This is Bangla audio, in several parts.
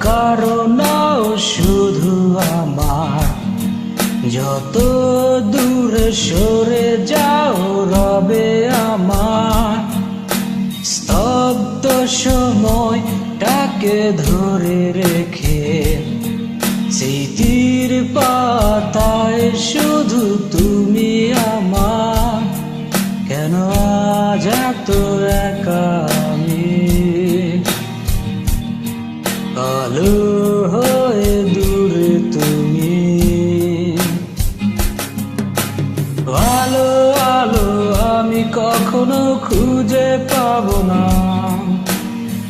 কারও নাও শুধু আমার। যত দূরে সরে যাও রবে আমার। স্তব্ধ সময়টাকে ধরে রেখে স্মৃতির পাতায় শুধু তুমি আমার। কেন আজ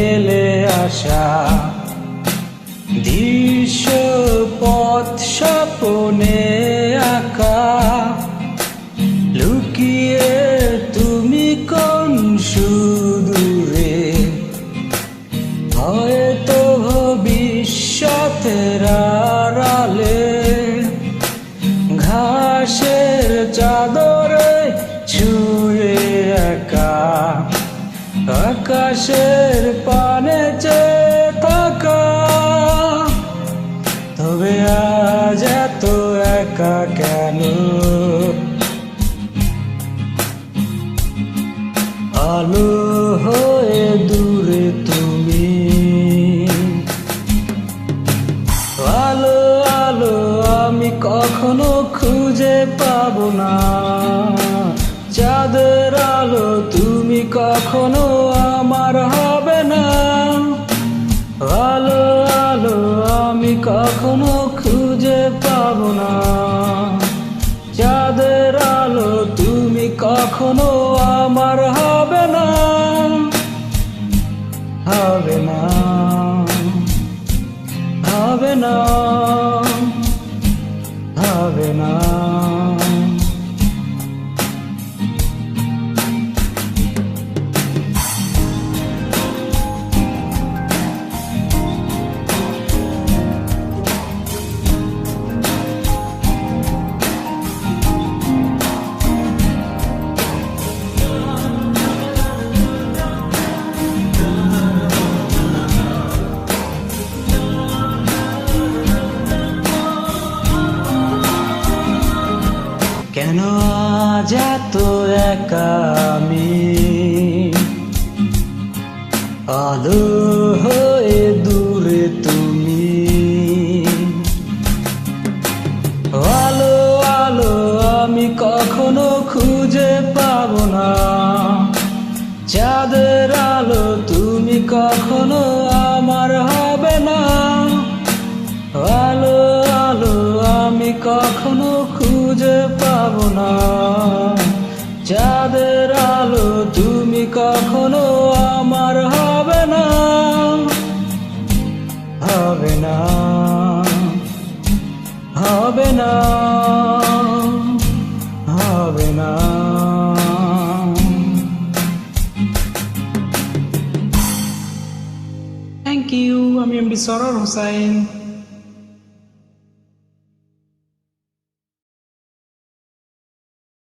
ফেলে আসা। দৃশ্য পথ স্বপনে আকাশের পানে থাকা। তবে আজ এত একা কেন? আলো হয়ে দূরে তুমি। আলো আলো আমি কখনো খুঁজে পাবো না। চাঁদের আলো তুমি কখনো কখনো খুঁজে পাবো না। চাঁদের আলো তুমি কখনো আমার হবে না হবে না হবে না হবে না। কেন আজ এত একা আমি? আলো হয়ে দূরে তুমি। আলো আলো আমি কখনো খুঁজে পাব না। চাঁদের আলো তুমি কখনো আমার হবে না। আলো আলো আমি কখনো খুঁজে পাবো না। চাঁদের আলো তুমি কখনো আমার হবে না। হবে না। হবে না। হবে না। থ্যাংক ইউ আমি এমডি সরর হোসাইন।